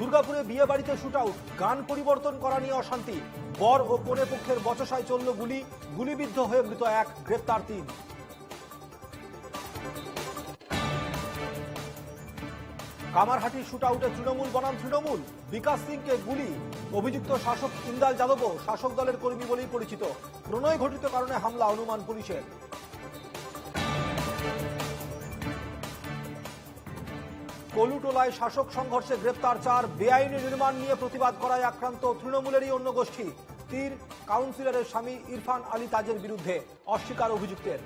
দুর্গাপুরে বিয়ে বাড়িতে শুট আউট গান পরিবর্তন করা নিয়ে অশান্তি। বর ও কনে পক্ষের বচসায় চলল গুলি, গুলিবিদ্ধ হয়ে মৃত এক গ্রেপ্তার তিন। কামারহাটির শুট আউটে তৃণমূল বনাম তৃণমূল, বিকাশ সিংকে গুলি। অভিযুক্ত শাসক ইন্দাল যাদবও শাসক দলের কর্মী বলেই পরিচিত। প্রণয় ঘটিত কারণে হামলা অনুমান পুলিশের। কলুটোলায় শাসক সংঘর্ষে গ্রেপ্তার চার বেআইনি নির্মাণ নিয়ে প্রতিবাদ করায় আক্রান্ত তৃণমূলেরই অন্য গোষ্ঠী। তীর কাউন্সিলরের স্বামী ইরফান আলী তাজের বিরুদ্ধে অস্বীকার অভিযুক্তের।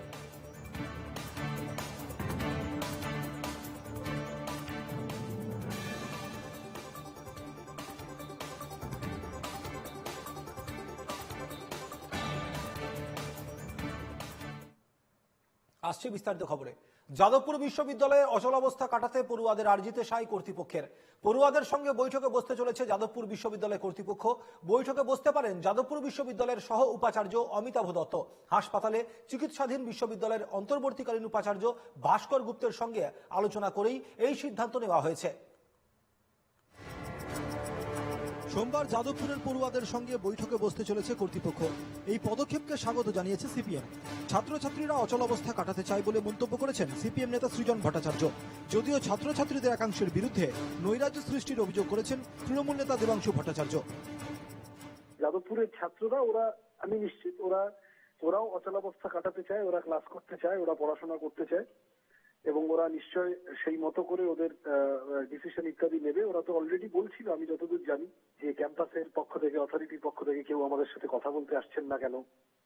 আসছে বিস্তারিত খবরে। যাদবপুর বিশ্ববিদ্যালয়ে অচল অবস্থা কাটাতে পড়ুয়াদের আর্জিতে সাই কর্তৃপক্ষের। পড়ুয়াদের সঙ্গে বৈঠকে বসতে চলেছে যাদবপুর বিশ্ববিদ্যালয় কর্তৃপক্ষ। বৈঠকে বসতে পারেন যাদবপুর বিশ্ববিদ্যালয়ের সহ উপাচার্য অমিতাভ দত্ত। হাসপাতালে চিকিৎসাধীন বিশ্ববিদ্যালয়ের অন্তর্বর্তীকালীন উপাচার্য ভাস্কর গুপ্তের সঙ্গে আলোচনা করেই এই সিদ্ধান্ত নেওয়া হয়েছে। সোমবার যাদবপুরের পড়ুয়াদের সঙ্গে বৈঠকে বসতে চলেছে কর্তৃপক্ষ। এই পদক্ষেপকে স্বাগত জানিয়েছে সিপিএম। ছাত্রছাত্রীরা অচল অবস্থা কাটাতে চায় বলে মন্তব্য করেছেন সিপিএম নেতা সৃজন ভট্টাচার্য। যদিও ছাত্রছাত্রীদের একাংশের বিরুদ্ধে নৈরাজ্য সৃষ্টির অভিযোগ করেছেন তৃণমূল নেতা দেবাংশু ভট্টাচার্য। যাদবপুরের ছাত্ররা, ওরা, আমি নিশ্চিত, ওরা, ওরাও অচলাবস্থা কাটাতে চায়, ওরা ক্লাস করতে চায়, ওরা পড়াশোনা করতে চায়। এবং ওরা নিশ্চয় সেই মতো করে ওদের ডিসিশন ইত্যাদি নেবে। ওরা তো অলরেডি বলছিল, আমি যতদূর জানি, যে ক্যাম্পাসের পক্ষ থেকে অথরিটির পক্ষ থেকে কেউ আমাদের সাথে কথা বলতে আসছেন না কেন।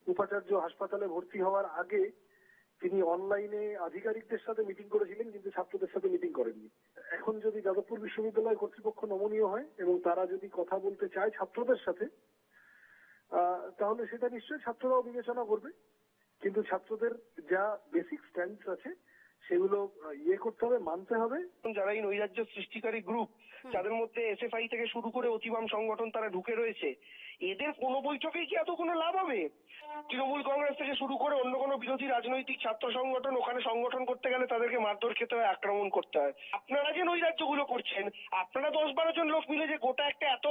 উপাচার্য হাসপাতালে ভর্তি হওয়ার আগে তিনি অনলাইনে আধিকারিকদের সাথে মিটিং করেছিলেন, কিন্তু ছাত্রদের সাথে মিটিং করেননি। এখন যদি যাদবপুর বিশ্ববিদ্যালয় কর্তৃপক্ষ নমনীয় হয় এবং তারা যদি কথা বলতে চায় ছাত্রদের সাথে তাহলে সেটা নিশ্চয়ই ছাত্ররাও বিবেচনা করবে। কিন্তু ছাত্রদের যা বেসিক স্ট্যান্ডস আছে সেগুলো ইয়ে করতে হবে মানতে হবে। যারা এই নৈরাজ্য সৃষ্টিকারী গ্রুপ যাদের মধ্যে এসএফআই থেকে শুরু করে অতিবাম সংগঠন তারা ঢুকে রয়েছে। এদের কোনো বৈঠকেই কি এত কোনো লাভ হবে? তৃণমূল কংগ্রেস থেকে শুরু করে অন্য কোনো বিরোধী রাজনৈতিক ছাত্র সংগঠন ওখানে সংগঠন করতে গেলে তাদেরকে মারধর খেতে হয় আক্রমণ করতে হয়। আপনারা যে নৈরাজ্যগুলো করছেন আপনারা দশ বারো জন লোক মিলে যে গোটা একটা এত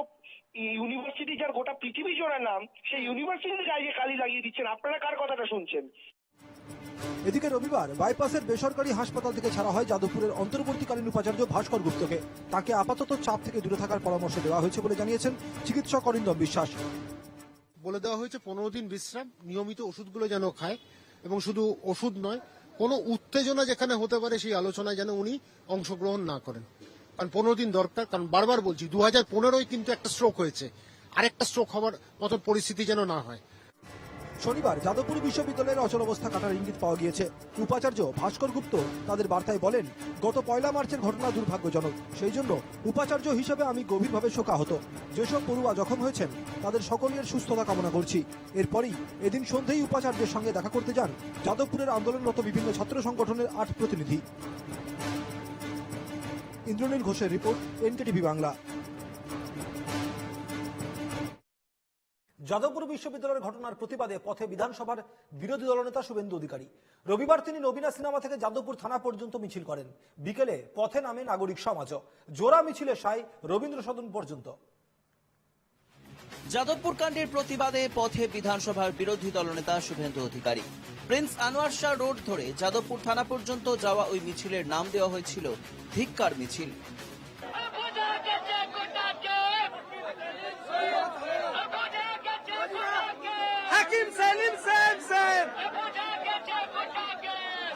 ইউনিভার্সিটি যার গোটা পৃথিবী জোড়া নাম সেই ইউনিভার্সিটির গায়ে কালি লাগিয়ে দিচ্ছেন আপনারা কার কথাটা শুনছেন? এদিকে রবিবার বাইপাসের বেসরকারি হাসপাতাল থেকে ছাড়া হয় যাদবপুরের অন্তর্বর্তীকালীন উপাচার্য ভাস্কর গুপ্তকে। তাকে আপাতত চাপ থেকে দূরে থাকার পরামর্শ দেওয়া হয়েছে বলে জানিয়েছেন চিকিৎসক অরিন্দম বিশ্বাস। বলে দেওয়া হয়েছে, পনেরো দিন বিশ্রাম, নিয়মিত ওষুধগুলো যেন খায়, এবং শুধু ওষুধ নয়, কোনো উত্তেজনা যেখানে হতে পারে সেই আলোচনায় যেন উনি অংশগ্রহণ না করেন। কারণ পনেরো দিন দরকার, কারণ বারবার বলছি দু হাজার পনেরোই কিন্তু একটা স্ট্রোক হয়েছে। আরেকটা স্ট্রোক হওয়ার মতো পরিস্থিতি যেন না হয়। শনিবার যাদবপুর বিশ্ববিদ্যালয়ের অচল অবস্থা কাটার ইঙ্গিত পাওয়া গিয়েছে। উপাচার্য ভাস্কর গুপ্ত তাদের বার্তায় বলেন, গত পয়লা মার্চের ঘটনা দুর্ভাগ্যজনক। সেই জন্য উপাচার্য হিসেবে আমি গভীরভাবে শোকাহত। যেসব পড়ুয়া জখম হয়েছেন, তাদের সকলের সুস্থতা কামনা করছি। এরপরই এদিন সন্ধ্যেই উপাচার্যের সঙ্গে দেখা করতে যান যাদবপুরের আন্দোলনরত বিভিন্ন ছাত্র সংগঠনের আট প্রতিনিধি। ইন্দ্রনীল ঘোষের রিপোর্ট, এনকেটিভি বাংলা। যাদবপুর বিশ্ববিদ্যালয়ের ঘটনার প্রতিবাদে পথে বিধানসভার বিরোধী দলনেতা শুভেন্দু অধিকারী। রবিবার তিনি নবীনা সিনেমা থেকে যাদবপুর থানা পর্যন্ত মিছিল করেন। বিকেলে পথে নামে নাগরিক সমাজও জোড়া মিছিলে সাই রবীন্দ্র সদন পর্যন্ত। যাদবপুর কাণ্ডের প্রতিবাদে পথে বিধানসভার বিরোধী দলনেতা শুভেন্দু অধিকারী। প্রিন্স আনোয়ার শাহ রোড ধরে যাদবপুর থানা পর্যন্ত যাওয়া ওই মিছিলের নাম দেওয়া হয়েছিল ধিক্কার মিছিল। Hakim Salim shame shame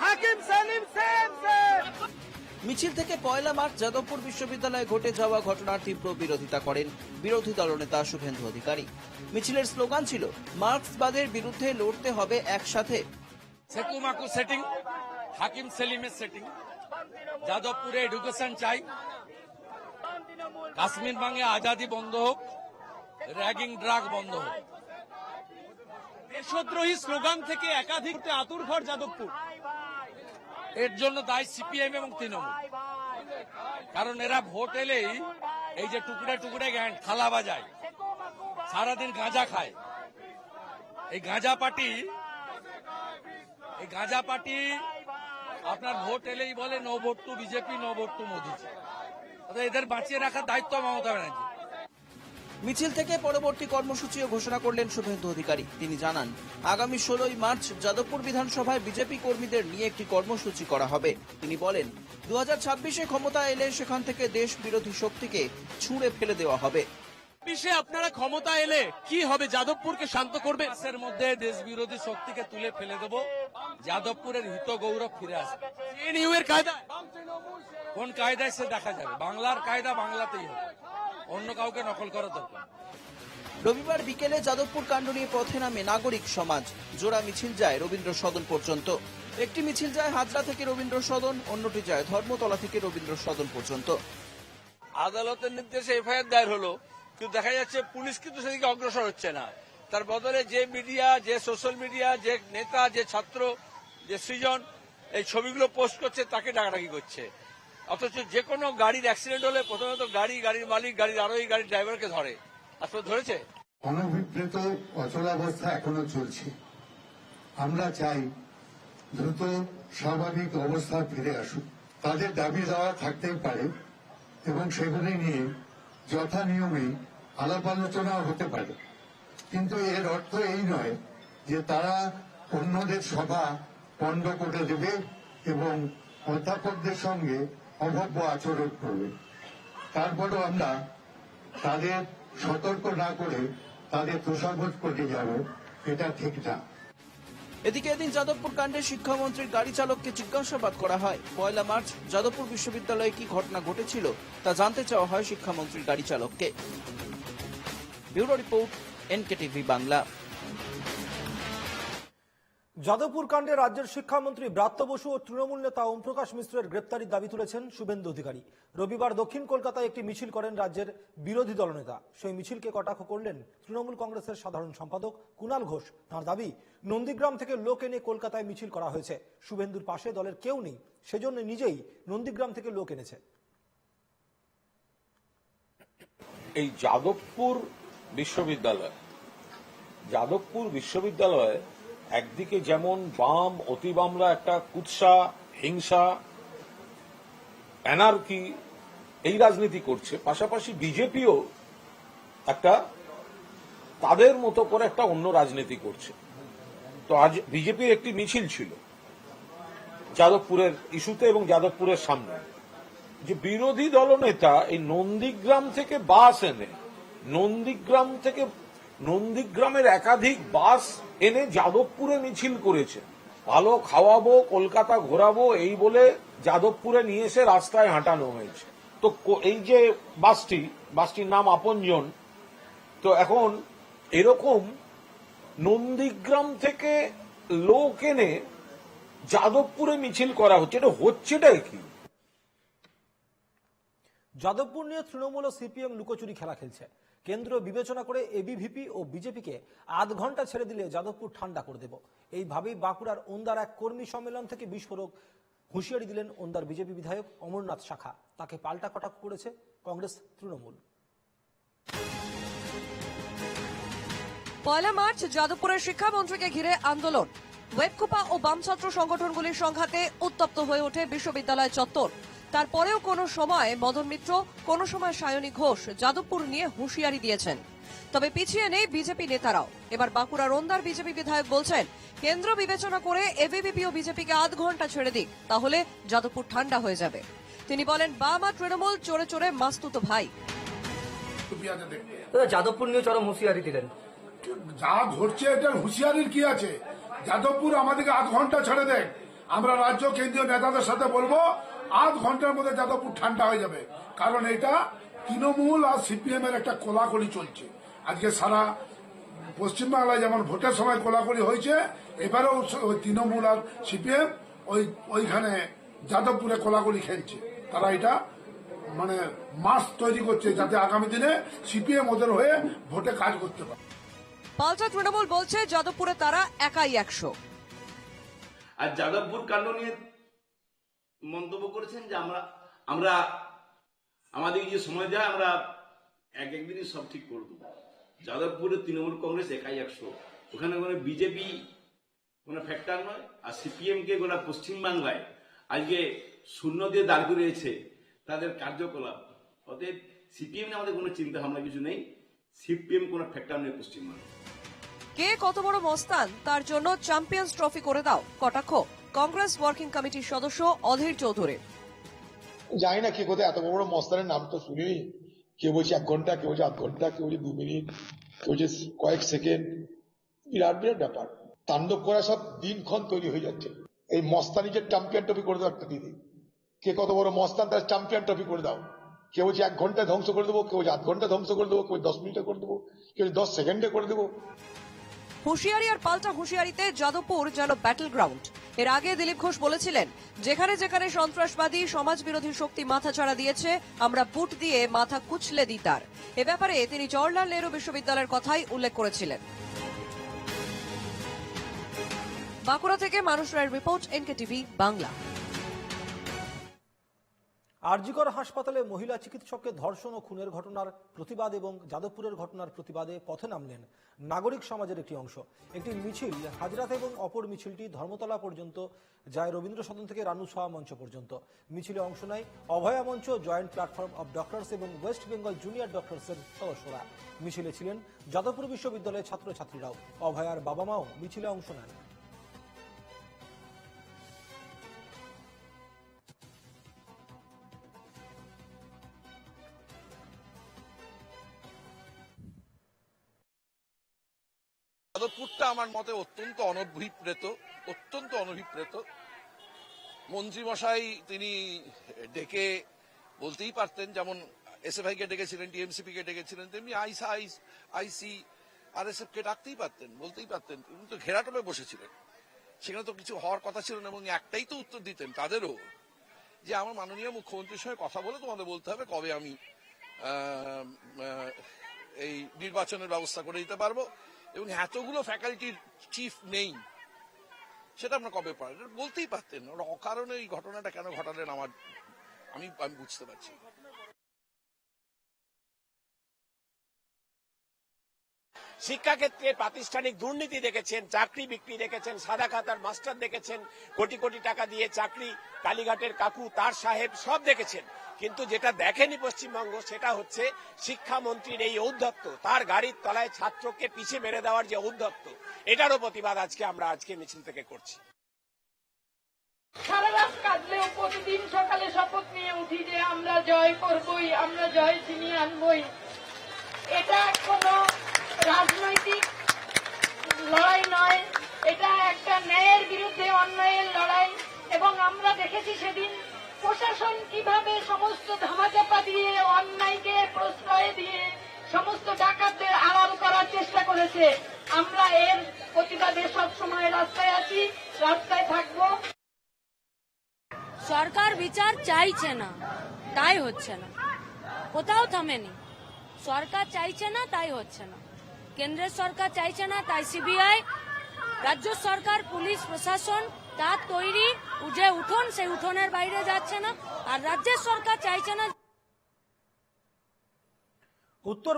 Hakim Salim shame shame মিছিল থেকে পয়লা মার্চ যাদবপুর বিশ্ববিদ্যালয়ে ঘটে যাওয়া ঘটনার তীব্র বিরোধিতা করেন বিরোধী দলনেতা শুভেন্দু অধিকারী। মিছিলের স্লোগান ছিল মার্ক্সবাদের বিরুদ্ধে লড়তে হবে একসাথে। সেকুমাকু সেটিং হাকিম সেলিমের সেটিং যাদবপুরে এডুকেশন চাই। কাশ্মীর বাংলা আজাদি বন্ধ হোক র্যাগিং ড্রাগ বন্ধ হোক। দেশদ্রোহী স্লোগান থেকে একাধিক আতুর ঘর যাদবপুর। এর জন্য দায় সিপিএম এবং তৃণমূল। কারণ এরা ভোট এলেই এই যে টুকরে টুকরে জ্ঞান থালা বাজায়, সারাদিন গাঁজা খায়। এই গাঁজা পার্টি এই গাঁজা পার্টি আপনার ভোট এলেই বলে no vote to BJP no vote to Modi অতএব এদের বাঁচিয়ে রাখার দায়িত্ব মমতা ব্যানার্জি মিছিল থেকে পরবর্তী কর্মসূচিও ঘোষণা করলেন শুভেন্দু অধিকারী। তিনি জানান, আগামী ষোলোই মার্চ যাদবপুর বিধানসভায় বিজেপি কর্মীদের নিয়ে একটি কর্মসূচি করা হবে। তিনি বলেন দু হাজার ছাব্বিশে ক্ষমতা এলে সেখান থেকে দেশ বিরোধী শক্তিকে ছুঁড়ে ফেলে দেওয়া হবে। ছাব্বিশে আপনারা ক্ষমতা এলে কি হবে? যাদবপুরকে শান্ত করবে দেশের মধ্যে দেশ বিরোধী শক্তিকে তুলে ফেলে দেব। যাদবপুরের হিত গৌরব ফিরে আসবে। এনইউ এর কায়দায়। কোন কায়দায় সে দেখা যাবে? বাংলার কায়দা বাংলাতেই হবে। অন্য কাউকে নকল করার দরকার। রবিবার বিকেলে যাদবপুর কাণ্ড নিয়ে পথে নামে নাগরিক সমাজ। জোড়া মিছিল যায় রবীন্দ্র সদন পর্যন্ত। একটি মিছিল যায় হাজরা থেকে রবীন্দ্র সদন অন্যটি যায় ধর্মতলা থেকে রবীন্দ্র সদন পর্যন্ত। আদালতের নির্দেশে এফআইআর দায়ের হলো কিন্তু দেখা যাচ্ছে পুলিশ কিন্তু সেদিকে অগ্রসর হচ্ছে না। তার বদলে যে মিডিয়া যে সোশ্যাল মিডিয়া যে নেতা যে ছাত্র যে সৃজন এই ছবিগুলো পোস্ট করছে তাকে ডাকাডাকি করছে। অথচ যে কোনো গাড়ির অ্যাক্সিডেন্ট হলে প্রথমত গাড়ি, গাড়ির মালিক, গাড়ির আরোহী, গাড়ির ড্রাইভারকে ধরে। আসলে ধরেছে? অনভিপ্রেত অচলাবস্থা এখনও চলছে। আমরা চাই দ্রুত স্বাভাবিক অবস্থা ফিরে আসুক। তাদের দাবি দেওয়া থাকতেই পারে এবং সেগুলি নিয়ে যথা নিয়মে আলাপ আলোচনা হতে পারে। কিন্তু এর অর্থ এই নয় যে তারা অন্যদের সভা পণ্ড করে দেবে এবং অধ্যাপকদের সঙ্গে অভব্য আচরণ করবে তারপরও আমরা তাদের সতর্ক না করে তাদের তোষাবোধ করে যাব, এটা ঠিক না। এদিকে এদিন যাদবপুর কাণ্ডে শিক্ষামন্ত্রীর গাড়ি চালককে জিজ্ঞাসাবাদ করা হয়, পয়লা মার্চ যাদবপুর বিশ্ববিদ্যালয়ে কি ঘটনা ঘটেছিল তা জানতে চাওয়া হয় শিক্ষামন্ত্রীর গাড়ি চালককে। Bureau report, NKTV Bangla. Jadavpur কাণ্ডে রাজ্যের শিক্ষামন্ত্রী ব্রাত্য বসু ও তৃণমূল নেতা ওমপ্রকাশ মিশ্রের গ্রেপ্তারির দাবি তুলেছেন শুভেন্দু অধিকারী। রবিবার দক্ষিণ কলকাতায় একটি মিছিল করেন রাজ্যের বিরোধী দলনেতা। সেই মিছিলকে কটাক্ষ করলেন তৃণমূল কংগ্রেসের সাধারণ সম্পাদক কুণাল ঘোষ। তাঁর দাবি, নন্দীগ্রাম থেকে লোক এনে কলকাতায় মিছিল করা হয়েছে। শুভেন্দুর পাশে দলের কেউ নেই, সেজন্য নিজেই নন্দীগ্রাম থেকে লোক এনেছে। এই যাদবপুর বিশ্ববিদ্যালয়, যাদবপুর বিশ্ববিদ্যালয়ে একদিকে যেমন বাম অতি বামরা একটা কুৎসা, হিংসা, অ্যানার্কি এই রাজনীতি করছে, পাশাপাশি বিজেপিও একটা তাদের মতো করে একটা অন্য রাজনীতি করছে। তো আজ বিজেপির একটি মিছিল ছিল যাদবপুরের ইস্যুতে এবং যাদবপুরের সামনে। যে বিরোধী দলনেতা এই নন্দীগ্রাম থেকে বাস এনে, নন্দীগ্রাম থেকে নন্দীগ্রামের একাধিক বাস এনে যাদবপুরে মিছিল করেছে। ভালো খাওয়াবো, কলকাতা ঘোরাবো, এই বলে যাদবপুরে নিয়ে এসে রাস্তায় হাঁটানো হয়েছে। তো এই যে বাসটি, বাসটির নাম আপনজন, তো এখন এরকম নন্দীগ্রাম থেকে লোক এনে যাদবপুরে মিছিল করা হচ্ছে, এটা হচ্ছেটা কি? যাদবপুর নিয়ে তৃণমূল ও সিপিএম লুকোচুরি খেলা খেলছে। কেন্দ্র বিবেচনা করে এবিভিপি ও বিজেপিকে আধ ঘণ্টা ছেড়ে দিলে যাদবপুর ঠান্ডা করে দেব। এইভাবেই বাঁকুড়ার ওন্দার এক কর্মী সম্মেলন থেকে বিস্ফোরক হুঁশিয়ারি দিলেন ওন্দার বিজেপি বিধায়ক অমরনাথ শাখা। তাকে পাল্টা কটাক্ষ করেছে কংগ্রেস তৃণমূল। পয়লা মার্চ যাদবপুরের শিক্ষামন্ত্রীকে ঘিরে আন্দোলন। ওয়েবকুপা ও বাম ছাত্র সংগঠনগুলির সংঘাতে উত্তপ্ত হয়ে ওঠে বিশ্ববিদ্যালয় চত্বর। তারপরেও কোনো সময় মদন মিত্র কোনো সময় সায়নী ঘোষ যাদবপুর নিয়ে হুঁশিয়ারি দিয়েছেন। তবে পিছিয়ে নেই বিজেপি নেতারাও। এবার বাঁকুড়ার ওন্দার বিজেপি বিধায়ক বলছেন কেন্দ্র বিবেচনা করে এবিভিপি ও বিজেপিকে আধ ঘণ্টা ছেড়ে দিক তাহলে যাদবপুর ঠান্ডা হয়ে যাবে। তিনি বলেন বাম তৃণমূল চোরে চোরে মাস্তুতো ভাই। যাদবপুর নিয়ে চরম হুঁশিয়ারি দিলেন। যা ঘটছে এটার হুঁশিয়ারির কি আছে? যাদবপুর আমাদেরকে আধ ঘণ্টা ছেড়ে দেয়। আমরা রাজ্য কেন্দ্রীয় নেতাদের সাথে বলব আধ ঘণ্টার মধ্যে যাদবপুর ঠান্ডা হয়ে যাবে। কারণ এটা তৃণমূল আর সিপিএম এর একটা কোলাকলি চলছে। আজকে সারা পশ্চিমবাংলায় যেমন ভোটের সময় কোলাকলি হয়েছে এবারেও ওই তৃণমূল আর সিপিএম ওই ওইখানে যাদবপুরে কোলাকলি খেলছে। তারা এটা মানে মাস তৈরি করছে যাতে আগামী দিনে সিপিএম ওদের হয়ে ভোটে কাজ করতে পারে। পাল্টা তৃণমূল বলছে যাদবপুরে তারা একাই একশো। আর যাদবপুর কাণ্ড নিয়ে মন্তব্য করেছেন যে আমরা আমরা, আমাদের যে সময় যায় আমরা এক একদিনই সব ঠিক করে দেবো যাদবপুরে তৃণমূল কংগ্রেস একাই একশো। ওখানে কোনো বিজেপি, কোনো ফ্যাক্টর নয়। আর সিপিএম কে গোটা পশ্চিমবাংলায় আজকে শূন্য দিয়ে দাঁড় করিয়েছে তাদের কার্যকলাপ। অতএব সিপিএম নিয়ে আমাদের কোনো চিন্তা ভাবনা কিছু নেই। সিপিএম কোনো ফ্যাক্টর নেই পশ্চিমবঙ্গে কে কত বড় মস্তান, তার জন্য চ্যাম্পিয়ন্স ট্রফি করে দাও, কটাক্ষ। কংগ্রেস ওয়ার্কিং কমিটির সদস্য অধীর চৌধুরী। জানি না কে কোথায় এত বড় মস্তানের নাম তো শুনিনি। কেউ বলছে এক ঘণ্টা কেউ বলছে আধ ঘণ্টা কেউ বলছে দু মিনিট কেউ বলছে কয়েক সেকেন্ড। বিরাট বিরাট ব্যাপার। তাণ্ডব করা সব দিনক্ষণ তৈরি হয়ে যাচ্ছে। এই মস্তানি যে চ্যাম্পিয়ন ট্রফি করে দাও একটা দিদি। কে কত বড় মস্তান তার চ্যাম্পিয়ন ট্রফি করে দাও। কেউ বলছে এক ঘন্টায় ধ্বংস করে দেবো কেউ আধ ঘণ্টা ধ্বংস করে দেবো কেউ দশ মিনিটে করে দেবো কেউ দশ সেকেন্ডে করে দেবো। হুঁশিয়ারি আর পাল্টা হুঁশিয়ারিতে যাদবপুর যেন ব্যাটল গ্রাউন্ড এর আগে দিলীপ ঘোষ বলেছিলেন, যেখানে যেখানে সন্ত্রাসবাদী সমাজ বিরোধী শক্তি মাথা ছাড়া দিয়েছে, আমরা বুট দিয়ে মাথা কুচলে দিই তার। এ ব্যাপারে তিনি জওয়াহরলাল নেহরু বিশ্ববিদ্যালয়ের কথাই উল্লেখ করেছিলেন। বাঁকুড়া থেকে মানুষ রায়ের report NK TV Bangla. RG Kar হাসপাতালে মহিলা চিকিৎসককে ধর্ষণ ও খুনের ঘটনার প্রতিবাদ এবং যাদবপুরের ঘটনার প্রতিবাদে পথে নামলেন নাগরিক সমাজের একটি অংশ। একটি মিছিল হাজরাত এবং অপর মিছিলটি ধর্মতলা পর্যন্ত যায় রবীন্দ্র সদন থেকে রানু সাহা মঞ্চ পর্যন্ত। মিছিলে অংশ নেয় Abhaya Mancha, joint platform of doctors এবং ওয়েস্ট বেঙ্গল জুনিয়র ডক্টরসের সদস্যরা। মিছিলে ছিলেন যাদবপুর বিশ্ববিদ্যালয়ের ছাত্রছাত্রীরাও। অভয়ার বাবা মাও মিছিলে অংশ নেন। আমার মতে অত্যন্ত অনভিপ্রেত অত্যন্ত অনভিপ্রেত। মন্ত্রীমশাই, তিনি ডেকে বলতেই পারতেন, যেমন এসএফআই কে ডেকেছিলেন টিএমসিপি কে ডেকেছিলেন, তেমনি আইসা আইসি আর এস এফ কে ডাকতেই পারতেন, বলতেই পারতেন। তিনি তো ঘেরাটোপে বসেছিলেন। সেখানে তো কিছু হওয়ার কথা ছিল না, এবং একটাই তো উত্তর দিতেন তাদেরও, যে আমার মাননীয় মুখ্যমন্ত্রীর সঙ্গে কথা বলে তোমাদের বলতে হবে কবে আমি এই নির্বাচনের ব্যবস্থা করে দিতে পারব। এবং এতগুলো ফ্যাকাল্টির চিফ নেই, সেটা আমরা কবে পারেন বলতেই পারতেন অকারণে এই ঘটনাটা কেন ঘটালেন আমার আমি আমি বুঝতে পারছি। শিক্ষাক্ষেত্রে প্রাতিষ্ঠানিক দুর্নীতি দেখেছেন, চাকরি বিক্রি দেখেছেন, সাদা খাতার মাস্টার দেখেছেন, কোটি কোটি টাকা দিয়ে চাকরি, কালীঘাটের কাকু, তার সাহেব সব দেখেছেন। কিন্তু যেটা দেখেনি পশ্চিমবঙ্গ, সেটা হচ্ছে শিক্ষামন্ত্রীর এই ঔদ্ধত্য। তার গাড়ির তলায় ছাত্রকে পিছে মেরে দেওয়ার যে ঔদ্ধত্য, এটারও প্রতিবাদ আজকে আমরা আজকে মিছিল থেকে করছি। সারা রাত প্রতিদিন সকালে শপথ নিয়ে উঠি যে আমরা জয় করবই, আমরা জয় ছিনিয়ে আনবই। এটা কোনো রাজনৈতিক লড়াই নয়, এটা একটা ন্যায়ের বিরুদ্ধে অন্যায়ের লড়াই। এবং আমরা দেখেছি সেদিন প্রশাসন কীভাবে সমস্ত ধামাচাপা দিয়ে, অন্যায়কে প্রশ্রয় দিয়ে সমস্ত ডাকাতদের আড়াল করার চেষ্টা করেছে, আমরা এর প্রতিবাদে সবসময় রাস্তায় আছি, রাস্তায় থাকব। সরকার বিচার চাইছে না, তাই হচ্ছে না। কোথাও থামেনি। সরকার চাইছে না, তাই হচ্ছে না। কেন্দ্রের সরকার চাইছে না, তাই সিবিআই, রাজ্য সরকার, পুলিশ, প্রশাসন তার তৈরি যে উঠোন সেই উঠোনের বাইরে যাচ্ছে না আর রাজ্যের সরকার চাইছে না উত্তর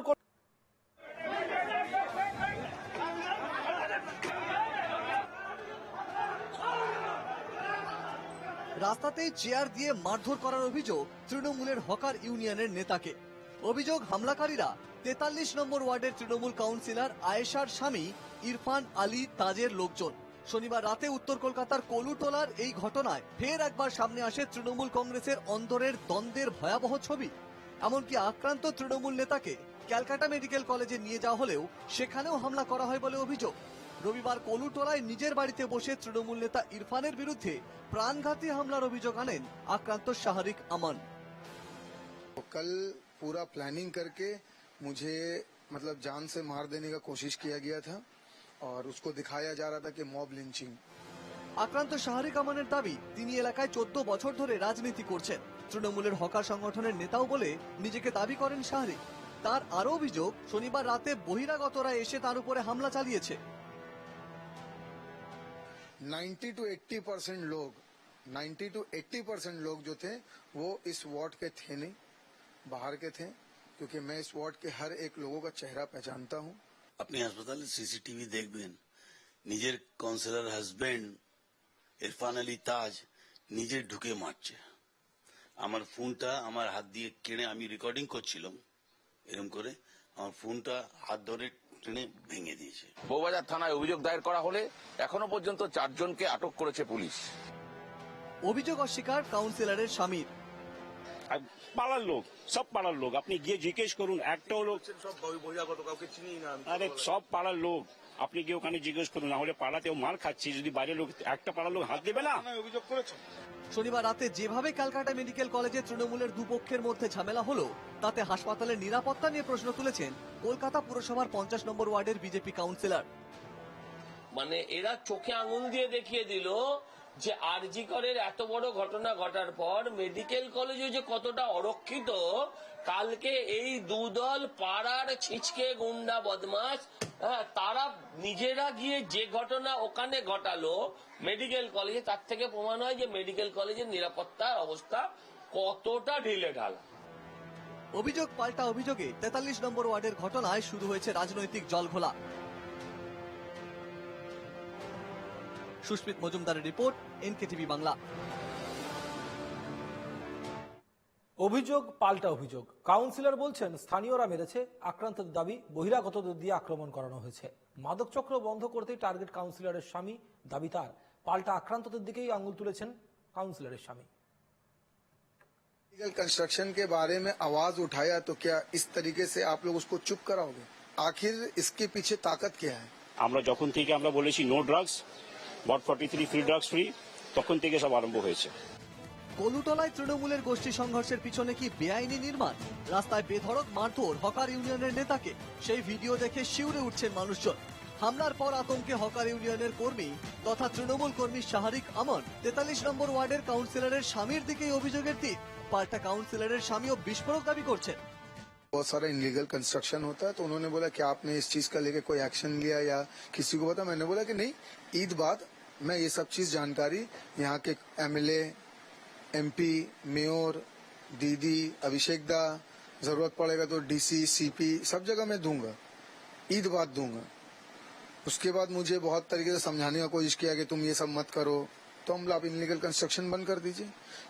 রাস্তাতেই চেয়ার দিয়ে মারধর করার অভিযোগ তৃণমূলের হকার ইউনিয়নের নেতাকে। অভিযোগ হামলাকারীরা তেতাল্লিশ নম্বর ওয়ার্ডের তৃণমূল কাউন্সিলর আয়েশার স্বামী ইরফান আলী তাজের লোকজন। শনিবার রাতে উত্তর কলকাতার কলুটোলার এই ঘটনায় ফের একবার সামনে আসে তৃণমূল কংগ্রেসের অন্দরের দ্বন্দ্বের ভয়াবহ ছবি এমনকি আক্রান্ত তৃণমূল নেতাকে ক্যালকাটা মেডিকেল কলেজে নিয়ে যাওয়া হলেও সেখানেও হামলা করা হয় বলে অভিযোগ রবিবার কলুটোলায় নিজের বাড়িতে বসে তৃণমূল নেতা ইরফানের বিরুদ্ধে প্রাণঘাতী হামলার অভিযোগ আনেন আক্রান্ত শাহরিক আমান कल पूरा प्लानिंग करके मुझे मतलब जान से मार देने का कोशिश किया गया था और उसको दिखाया जा रहा था कि मॉब लिंचिंग আক্রান্ত শাহরিক আমানের দাবি তিনি এলাকায় চোদ্দ বছর ধরে রাজনীতি করছেন তৃণমূলের হকার সংগঠনের নেতাও বলে নিজেকে দাবি করেন শাহরিক তার আরও অভিযোগ শনিবার রাতে বহিরাগতরা এসে তার উপরে হামলা চালিয়েছে 90 टू 80 परसेंट लोग 90 टू 80 परसेंट लोग जो थे वो इस वार्ड के थे नहीं बाहर के थे क्योंकि मैं इस वार्ड के हर एक लोगों का चेहरा पहचानता हूँ আপনি হাসপাতালে সিসিটিভি দেখবেন নিজের কাউন্সিলর হাজবেন্ড ইরফান আলী তাজ নিজে ঢুকে মারছে। আমার ফোনটা আমার হাত দিয়ে কেড়ে আমি রেকর্ডিং করছিলাম এরকম করে আমার ফোনটা হাত ধরে টেনে ভেঙে দিয়েছে। বৌবাজার থানায় অভিযোগ দায়ের করা হলে এখনও পর্যন্ত চারজনকে আটক করেছে পুলিশ। অভিযোগ অস্বীকার কাউন্সিলরের স্বামীর। পাড়ার লোক সব পাড়ার লোক। আপনি গিয়ে জিজ্ঞেস করুন একটাও লোক সব বহিরাগত কাউকে চিনি না আরে সব পাড়ার লোক আপনি গিয়ে ওখানে জিজ্ঞেস করুন না হলে পাড়াতেও মার খাচ্ছি যদি বাইরের লোক একটা পাড়ার লোক হাত দেবে না? অভিযোগ করেছে শনিবার রাতে যেভাবে ক্যালকাটা মেডিকেল কলেজে তৃণমূলের দুপক্ষের মধ্যে ঝামেলা হলো তাতে হাসপাতালের নিরাপত্তা নিয়ে প্রশ্ন তুলেছেন কলকাতা পুরসভার পঞ্চাশ নম্বর ওয়ার্ডের বিজেপি কাউন্সিলর। মানে এরা চোখে আঙুল দিয়ে দেখিয়ে দিল যে আরজি করের এত বড় ঘটনা ঘটার পর মেডিকেল কলেজে যে কতটা অরক্ষিত কালকে এই দুদল পাড়ার ছিচকে গুন্ডা বদমাস হ্যাঁ, তারা নিজেরা গিয়ে যে ঘটনা ওখানে ঘটালো মেডিকেল কলেজে তার থেকে প্রমাণ হয় যে মেডিকেল কলেজের নিরাপত্তার অবস্থা কতটা ঢিলে ঢালা। অভিযোগ পাল্টা অভিযোগে তেতাল্লিশ নম্বর ওয়ার্ডের ঘটনায় শুরু হয়েছে রাজনৈতিক জল জলঘোলা। সুস্মিত মজুমদারের রিপোর্ট এনকেটিভি বাংলা অভিযোগ পাল্টা অভিযোগ কাউন্সিলর বলছেন স্থানীয়রা মেরেছে আক্রান্তদের দাবি বহিরাগতদের দিয়ে আক্রমণ করানো হয়েছে মাদক চক্র বন্ধ করতেই টার্গেট কাউন্সিলরের স্বামী দাবি তার পাল্টা আক্রান্তদের দিকেই আঙুল তুলেছেন কাউন্সিলরের স্বামী लीगल कंस्ट्रक्शन के बारे में आवाज उठाया तो क्या इस तरीके से आप लोग उसको चुप कराओगे आखिर इसके पीछे ताकत क्या है আমরা যখন থেকে আমরা বলেছি no drugs but forty three free drugs free তখন থেকে সব আরম্ভ হয়েছে কলুটলায় তৃণমূলের গোষ্ঠী সংঘর্ষের পিছনে কি বেআইনি নির্মাণ রাস্তায় বেধড়ক মারধর হকার ইউনিয়নের নেতাকে সেই ভিডিও দেখে শিউরে উঠছেন মানুষজন হামলার পর আতঙ্কে হকার ইউনিয়নের কর্মী তথা তৃণমূল কর্মী শাহরিক আমন তেতাল্লিশ নম্বর ওয়ার্ডের কাউন্সিলরের স্বামীর দিকেই অভিযোগের দিক পাল্টা কাউন্সিলরের স্বামীও বিস্ফোরক দাবি করছেন बहुत सारा इनलीगल कंस्ट्रक्शन होता है तो उन्होंने बोला कि आपने इस चीज का लेके कोई एक्शन लिया या किसी को पता मैंने बोला कि नहीं ईद बाद मैं ये सब चीज़ जानकारी यहाँ के एमएलए, एमपी, मेयर दीदी अभिषेक दा, ज़रूरत पड़ेगा तो डीसी, सीपी, सब जगह मैं दूँगा। ईद बाद दूँगा। उसके बाद मुझे बहुत तरीके से समझाने का कोशिश किया कि तुम ये सब मत करो। तो हम आप इनलीगल कंस्ट्रक्शन बंद कर दीजिए।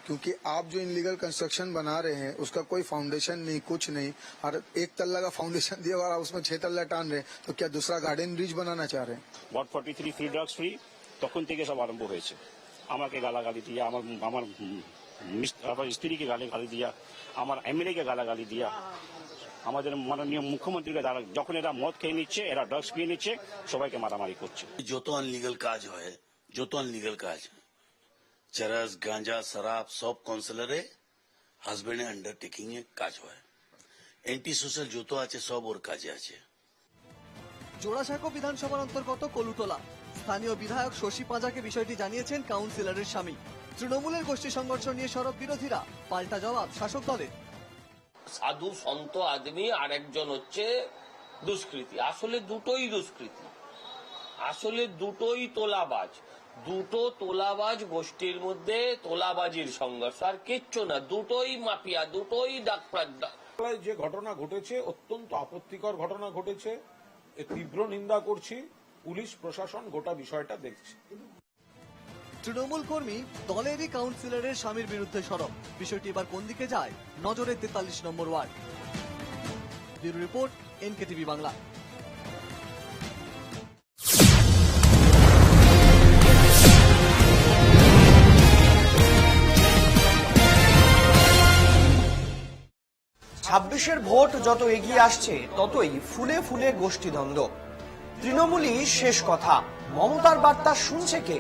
क्योंकि आप जो इनलीगल कंस्ट्रक्शन बना रहे हैं, उसका कोई फाउंडेशन नहीं, कुछ नहीं। और एक तल्ला का फाउंडेशन दिया और उसमें छह तल्ला टान रहे तो क्या दूसरा गार्डन ब्रिज बनाना चाह रहे हैं? তখন থেকে সব আরম্ভ হয়েছে। আমাকে গালাগালি দিয়া আমার আমার আমার স্ত্রীকে গালি গালি দিয়া আমার এমএলএ কে গালাগালি দিয়া আমাদের মাননীয় মুখ্যমন্ত্রীকে যারা যখন এরা মদ খেয়ে নিচ্ছে এরা ড্রাগস খেয়ে নিচ্ছে সবাইকে মারামারি করছে। যত আনলিগাল কাজ হয় যত আনলিগাল কাজ চরস গাঁজা শরাব সব কাউন্সিলরে হাজবেন্ডের আন্ডারটেকিং এ কাজ হয়। এন্টি সোশ্যাল যত আছে সব ওর কাজে আছে। জোড়াসাঁকো বিধানসভার অন্তর্গত কলুতলা স্থানীয় বিধায়ক শশী পাঁজাকে বিষয়টি জানিয়েছেন কাউন্সিলরের স্বামী। তৃণমূলের গোষ্ঠী সংঘর্ষ নিয়ে সরব বিরোধীরা পাল্টা জবাব শাসক দলের। সাধু সন্ত আদমি আর একজন হচ্ছে দুষ্কৃতী। আসলে দুটোই দুষ্কৃতী। আসলে দুটোই তোলাবাজ। দুটো তোলাবাজ গোষ্ঠীর মধ্যে তোলাবাজির সংঘর্ষ। আর কিচ্ছু না দুটোই মাফিয়া দুটোই ডাক্তার বাংলায় যে ঘটনা ঘটেছে অত্যন্ত আপত্তিকর ঘটনা ঘটেছে। এ তীব্র নিন্দা করছি। পুলিশ প্রশাসন গোটা বিষয়টা দেখছে। তৃণমূল কর্মী দলেরই কাউন্সিলরের স্বামীর বিরুদ্ধে সরব। বিষয়টি এবার কোন দিকে যায়? নজরে তেতাল্লিশ number ward. Bureau report NKTV Bangla. ছাব্বিশের ভোট যত এগিয়ে আসছে ততই ফুলে ফুলে গোষ্ঠীদ্বন্দ্ব। তৃণমূলই শেষ কথা। মমতার বার্তা শুনছে কে?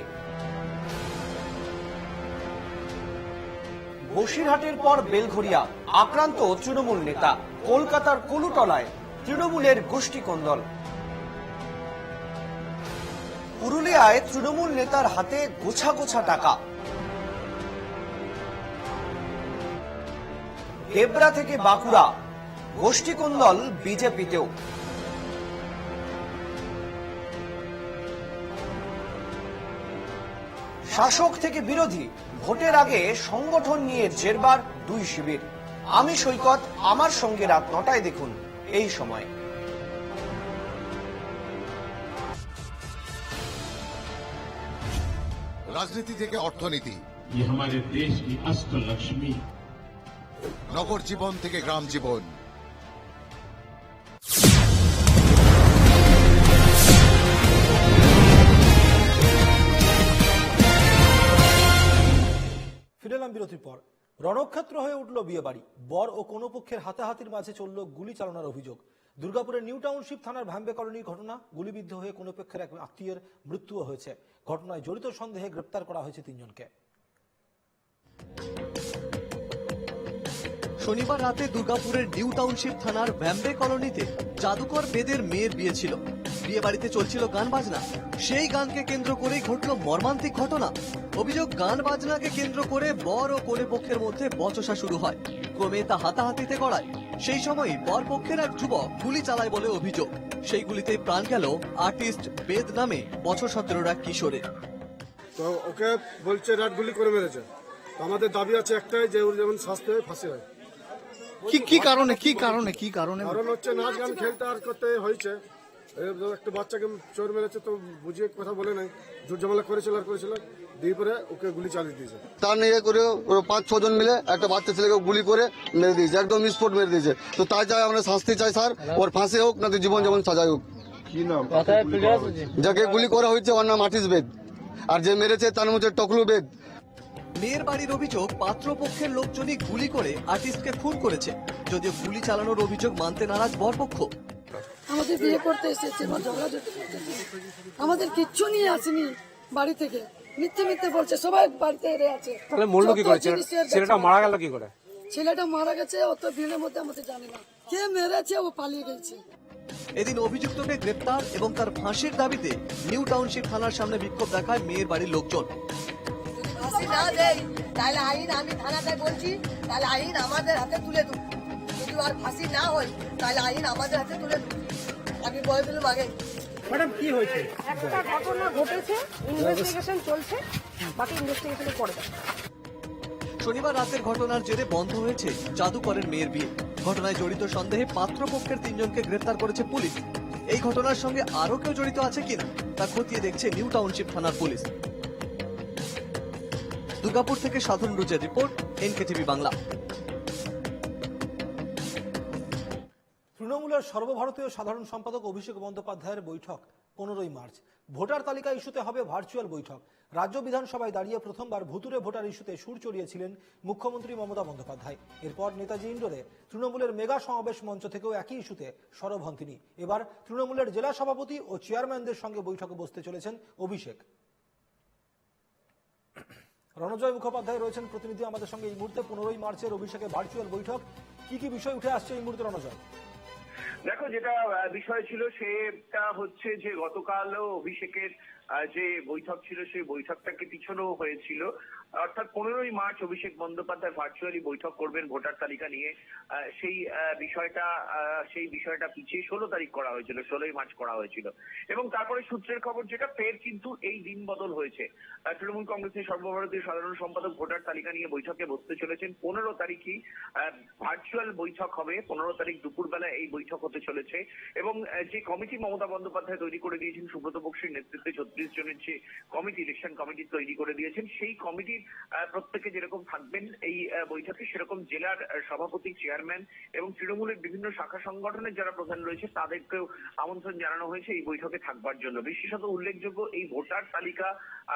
বসিরহাটের পর বেলঘরিয়া আক্রান্ত তৃণমূল নেতা। কলকাতার কলুটলায় তৃণমূলের গোষ্ঠী কোন্দল পুরুলিয়ায় তৃণমূল নেতার হাতে গোছা গোছা টাকা। হেবরা থেকে বাঁকুড়া গোষ্ঠী কোন্দল বিজেপিতেও। শাসক থেকে বিরোধী ভোটের আগে সংগঠন নিয়ে জেরবার দুই শিবির। আমি সৈকত আমার সঙ্গে রাত নটায় দেখুন এই সময়। রাজনীতি থেকে অর্থনীতি। নগর জীবন থেকে গ্রাম জীবন। পর। রণক্ষেত্র হয়ে উঠল বিয়ে বাড়ি বর ও কোনো পক্ষের হাতাহাতির মাঝে চলল গুলি চালানোর অভিযোগ। দুর্গাপুরের নিউ টাউনশিপ থানার ভ্যাম্বে কলোনির ঘটনা গুলিবিদ্ধ হয়ে কোনো পক্ষের এক আত্মীয়ের মৃত্যুও হয়েছে। ঘটনায় জড়িত সন্দেহে গ্রেপ্তার করা হয়েছে তিনজনকে। শনিবার রাতে দুর্গাপুরের নিউ টাউনশিপ থানার ব্যাম্বে কলোনিতে জাদুকর বেদের মেয়ের বিয়ে ছিল। বিয়ে বাড়িতে চলছিল গান বাজনা। সেই গানকে কেন্দ্র করেই ঘটল মর্মান্তিক ঘটনা। অভিযোগ গান বাজনাকে কেন্দ্র করে বর ও কোনে পক্ষের মধ্যে বচসা শুরু হয়। ক্রমে তা হাতাহাতিতে গড়ায়। সেই সময় বর পক্ষের এক যুবক গুলি চালায় বলে অভিযোগ। সেই গুলিতে প্রাণ গেল আর্টিস্ট বেদ নামে বছর সতেরোর এক কিশোরের তো ওকে বলছে রাত গুলি করে মেরেছে। আমাদের দাবি আছে একটাই যে ওর যেমন শাস্তি হয় ফাঁসি হয়। কি কি কারণে কি কারণে কি কারণে? কারণ হচ্ছে নাচ গান খেলতে আর করতে হয়েছে। একটা বাচ্চাকে চোর মেরেছে তো বুঝিয়ে কথা বলে নাই। জোর ঝামেলা করেছিল আর করেছিল। দিয়ে পরে ওকে গুলি চালিয়ে দিয়েছে। তার নিয়ে করে পাঁচ ছজন মিলে একটা বাচ্চা ছেলেকে গুলি করে মেরে দিয়েছে একদম স্পট মেরে দিয়েছে। তো তাই চাই আমরা শাস্তি চাই স্যার ওর ফাঁসি হোক না জীবন যেমন সাজাই হোক। যাকে গুলি করা হয়েছে ওর নাম আটিস বেদ। আর যে মেরেছে তার মধ্যে টকলু বেদ। মেয়ের বাড়ির অভিযোগ পাত্রপক্ষের লোকজনই গুলি করে আর্টিস্টকে খুন করেছে। যদিও গুলি চালানোর অভিযোগ মানতে নারাজ বরপক্ষ। আমাদের বিয়ে করতে এসেছে বা ঝগড়াঝাটি করতে এসেছে। আমাদের কিচ্ছু নিয়ে আসেনি বাড়ি থেকে। মিথ্যে মিথ্যে বলছে সবাই বাড়িতে এড়ে আছে। তাহলে মরলো কি যত করে জিনিসের ছেলেটা মারা গেল কি করে? ছেলেটা মারা গেছে অত দিনের মধ্যে আমাদের জানি না। কে মেরেছে ও পালিয়ে গেছে। এদিন অভিযুক্তকে গ্রেপ্তার এবং তার ফাঁসির দাবিতে নিউ টাউনশিপ থানার সামনে বিক্ষোভ দেখায় মেয়ের বাড়ির লোকজন। ফাঁসি না দেয় তাহলে আইন আমি থানাতে বলছি তাহলে আইন আমাদের হাতে তুলে দেবো। যদি আর ফাঁসি না হয় তাহলে আইন আমাদের হাতে তুলে আমি বলে দিলাম আগে। ম্যাডাম কি হয়েছে? একটা ঘটনা ঘটেছে ইনভেস্টিগেশন চলছে বাকি ইনভেস্টিগেশনের পরে শনিবার রাতের ঘটনার জেরে বন্ধ হয়েছে জাদুকরের মেয়ের বিয়ে। ঘটনায় জড়িত সন্দেহে পাত্রপক্ষের তিনজনকে গ্রেপ্তার করেছে পুলিশ। এই ঘটনার সঙ্গে আরও কেউ জড়িত আছে কিনা তা খতিয়ে দেখছে নিউ টাউনশিপ থানার পুলিশ। দুর্গাপুর থেকে সাধন রুজের রিপোর্ট এনকেটিভি বাংলা। তৃণমূলের সর্বভারতীয় সাধারণ সম্পাদক অভিষেক বন্দ্যোপাধ্যায়ের বৈঠক পনেরোই মার্চ। ভোটার তালিকা ইস্যুতে হবে ভার্চুয়াল বৈঠক। রাজ্য বিধানসভায় দাঁড়িয়ে প্রথমবার ভুতুরে ভোটার ইস্যুতে সুর চড়িয়েছিলেন মুখ্যমন্ত্রী মমতা বন্দ্যোপাধ্যায়। এরপর নেতাজি ইন্ডোরে তৃণমূলের মেগা সমাবেশ মঞ্চ থেকেও একই ইস্যুতে সরব হন তিনি এবার তৃণমূলের জেলা সভাপতি ও চেয়ারম্যানদের সঙ্গে বৈঠকে বসতে চলেছেন অভিষেক। রণজয় মুখোপাধ্যায় রয়েছেন প্রতিনিধি আমাদের সঙ্গে। এই মুহূর্তে পনেরোই মার্চের অভিষেকের ভার্চুয়াল বৈঠক। কি কি বিষয় উঠে আসছে এই মুহূর্তে রণজয়? দেখো, যেটা বিষয় ছিল সেটা হচ্ছে যে গতকাল অভিষেকের যে বৈঠক ছিল, সেই বৈঠকটাকে পিছনো হয়েছিল। অর্থাৎ পনেরোই মার্চ অভিষেক বন্দ্যোপাধ্যায় ভার্চুয়ালি বৈঠক করবেন ভোটার তালিকা নিয়ে। সেই বিষয়টা সেই বিষয়টা পিছিয়ে ষোলো তারিখ করা হয়েছিল, ষোলোই মার্চ করা হয়েছিল। এবং তারপরে সূত্রের খবর যেটা, ফের কিন্তু এই দিন বদল হয়েছে। তৃণমূল কংগ্রেসের সর্বভারতীয় সাধারণ সম্পাদক ভোটার তালিকা নিয়ে বৈঠকে বসতে চলেছেন। পনেরো তারিখই ভার্চুয়াল বৈঠক হবে। পনেরো তারিখ দুপুরবেলা এই বৈঠক হতে চলেছে। এবং যে কমিটি মমতা বন্দ্যোপাধ্যায় তৈরি করে দিয়েছেন, সুব্রত বক্সির নেতৃত্বে ছত্রিশ জনের যে কমিটি ইলেকশন কমিটি তৈরি করে দিয়েছেন, সেই কমিটির প্রত্যেকে যেরকম থাকবেন এই বৈঠকে, সেরকম জেলার সভাপতি চেয়ারম্যান এবং তৃণমূলের বিভিন্ন শাখা সংগঠনের যারা প্রধান রয়েছে, তাদেরকেও আমন্ত্রণ জানানো হয়েছে এই বৈঠকে থাকবার জন্য। বিশেষত উল্লেখযোগ্য এই ভোটার তালিকা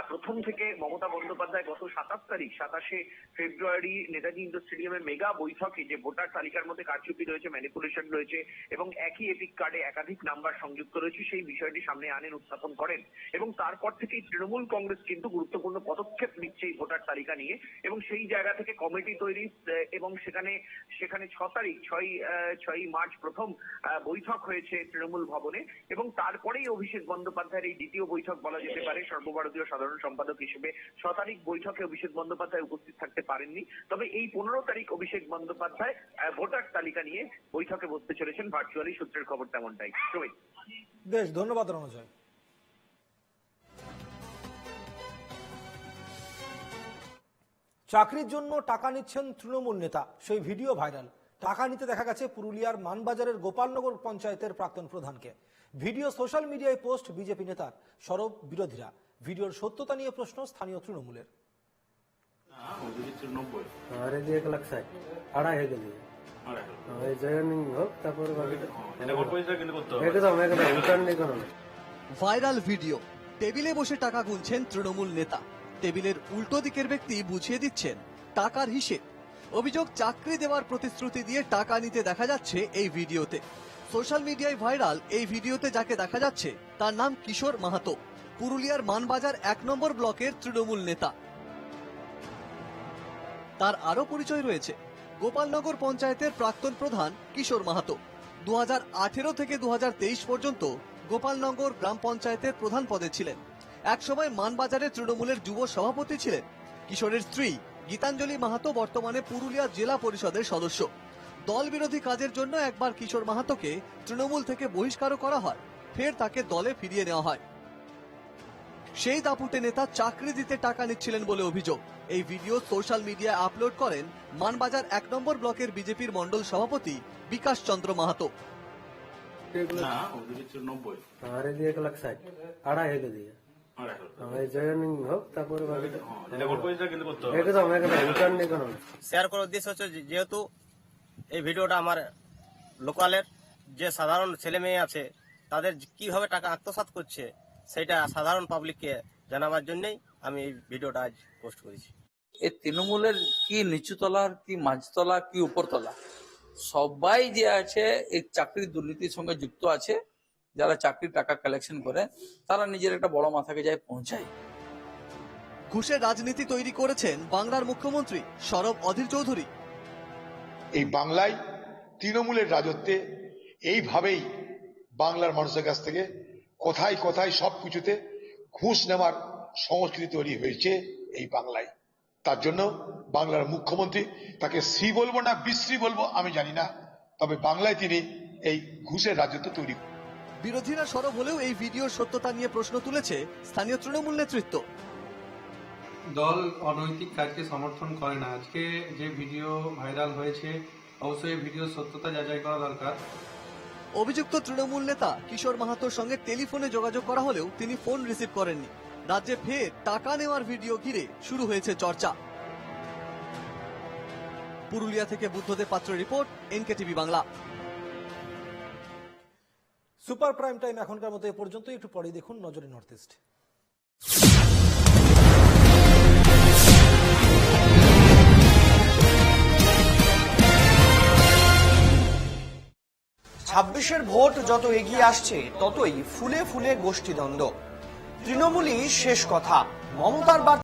প্রথম থেকে মমতা বন্দ্যোপাধ্যায় গত সাতাশ তারিখ, সাতাশে ফেব্রুয়ারি নেতাজি ইন্ডোর স্টেডিয়ামে মেগা বৈঠকে যে ভোটার তালিকার মধ্যে কারচুপি রয়েছে ম্যানিপুলেশন রয়েছে এবং একই এপিক কার্ডে একাধিক নাম্বার সংযুক্ত রয়েছে, সেই বিষয়টি সামনে আনেন, উত্থাপন করেন এবং তারপর থেকেই তৃণমূল কংগ্রেস কিন্তু গুরুত্বপূর্ণ পদক্ষেপ নিচ্ছে এই ভোটার তালিকা নিয়ে এবং সেই জায়গা থেকে কমিটি তৈরি এবং সেখানে সেখানে ছ তারিখ ছয় ছয় মার্চ প্রথম বৈঠক হয়েছে তৃণমূল ভবনে এবং তারপরেই অভিষেক বন্দ্যোপাধ্যায়ের এই দ্বিতীয় বৈঠক বলা যেতে পারে, সর্বভারতীয় সাধারণ সম্পাদক হিসেবে ছ তারিখ বৈঠকে অভিষেক বন্দ্যোপাধ্যায় উপস্থিত থাকতে পারেননি। তবে এই পনেরো তারিখ অভিষেক বন্দ্যোপাধ্যায় ভোটার তালিকা নিয়ে বৈঠকে বসতে চলেছেন ভার্চুয়ালি, সূত্রের খবর তেমনটাই। বেশ, ধন্যবাদ রণজয় চাকরির জন্য টাকা নিচ্ছেন তৃণমূল নেতা, সেই ভিডিও ভাইরাল। টাকা নিতে দেখা গেছে পুরুলিয়ার মানবাজারের গোপালনগর পঞ্চায়েতের প্রাক্তন প্রধানকে। ভিডিও সোশ্যাল মিডিয়ায় পোস্ট বিজেপি নেতার, সরব বিরোধীরা। ভিডিওর সত্যতা নিয়ে প্রশ্ন স্থানীয় তৃণমূলের। হয়ে কোনো ভাইরাল ভিডিও। টেবিলে বসে টাকা গুনছেন তৃণমূল নেতা। টেবিলের উল্টো দিকের ব্যক্তি বুঝিয়ে দিচ্ছেন টাকার হিসেব। অভিযোগ চাকরি দেওয়ার প্রতিশ্রুতি দিয়ে টাকা নিতে দেখা যাচ্ছে এই ভিডিওতে। সোশ্যাল মিডিয়ায় ভাইরাল এই ভিডিওতে যাকে দেখা যাচ্ছে তার নাম কিশোর মাহাতো। পুরুলিয়ার মানবাজার এক নম্বর ব্লকের তৃণমূল নেতা। তার আরও পরিচয় রয়েছে। গোপালনগর পঞ্চায়েতের প্রাক্তন প্রধান কিশোর মাহাতো। দু হাজার আঠেরো থেকে দু হাজার তেইশ পর্যন্ত গোপালনগর গ্রাম পঞ্চায়েতের প্রধান পদে ছিলেন। একসময় মানবাজারের তৃণমূলের যুব সভাপতি ছিলেন। কিশোরের স্ত্রী গীতাঞ্জলি মাহাতো বর্তমানে পুরুলিয়া জেলা পরিষদের সদস্য। দল বিরোধী কাজের জন্য একবার কিশোর মাহাতোকে তৃণমূল থেকে বহিষ্কারও করা হয়। ফের তাকে দলে ফিরিয়ে নেওয়া হয়। সেই দাপুটে নেতা চাকরি দিতে টাকা নিচ্ছিলেন বলে অভিযোগ। এই ভিডিও সোশ্যাল মিডিয়ায় আপলোড করেন মানবাজার এক নম্বর ব্লকের বিজেপির মন্ডল সভাপতি বিকাশ চন্দ্র মাহাতো। আরে দিয়ে এক লাখ ষাট আড়াই হয়ে কোনো শেয়ার করার উদ্দেশ্য হচ্ছে যে- যেহেতু এই ভিডিওটা আমার লোকালের যে সাধারণ ছেলে মেয়ে আছে তাদের কীভাবে টাকা আত্মসাৎ করছে সেটা সাধারণ পাবলিককে জানাবার জন্যই আমি এই ভিডিওটা আজ পোস্ট করেছি। এই তৃণমূলের কি নিচুতলার কি মাঝতলা কি উপরতলা সবাই যে আছে এই চাকরির দুর্নীতির সঙ্গে যুক্ত আছে যারা চাকরির টাকা কালেকশন করে তারা নিজের একটা বড় মাথাকে যায় পৌঁছায়। ঘুষের রাজনীতি তৈরি করেছেন বাংলার মুখ্যমন্ত্রী সরব অধীর চৌধুরী। এই বাংলায় তৃণমূলের রাজত্বে এইভাবেই বাংলার মানুষের কাছ থেকে কোথায় কোথায় সব কিছুতে ঘুষ নেওয়ার সংস্কৃতি তৈরি হয়েছে এই বাংলায়। তার জন্য বাংলার মুখ্যমন্ত্রী তাকে শ্রী বলব না বিশ্রী বলব আমি জানি না তবে বাংলায় তিনি এই ঘুষের রাজত্ব তৈরি বিরোধীরা সরব হলেও এই ভিডিওর সত্যতা নিয়ে প্রশ্ন তুলেছে স্থানীয় তৃণমূল নেতৃত্ব। দল অনৈতিক কাজকে সমর্থন করে না। আজকে যে ভিডিও ভাইরাল হয়েছে অবশ্যই এই ভিডিওর সত্যতা যাচাই করা দরকার। অভিযুক্ত তৃণমূল নেতা কিশোর মাহাতোর সঙ্গে টেলিফোনে যোগাযোগ করা হলেও তিনি ফোন রিসিভ করেননি। রাজ্যে ফের টাকা নেওয়ার ভিডিও ঘিরে শুরু হয়েছে চর্চা। পুরুলিয়া থেকে Buddhadeb Patra report NK TV Bangla. Super prime time এখনকার মতো এ পর্যন্ত একটু পরে দেখুন নজরে নর্থ ইস্ট। ছাব্বিশের ভোট যত এগিয়ে আসছে ততই ফুলে ফুলে গোষ্ঠীদ্বন্দ্ব। তৃণমূলই শেষ কথা। মমতার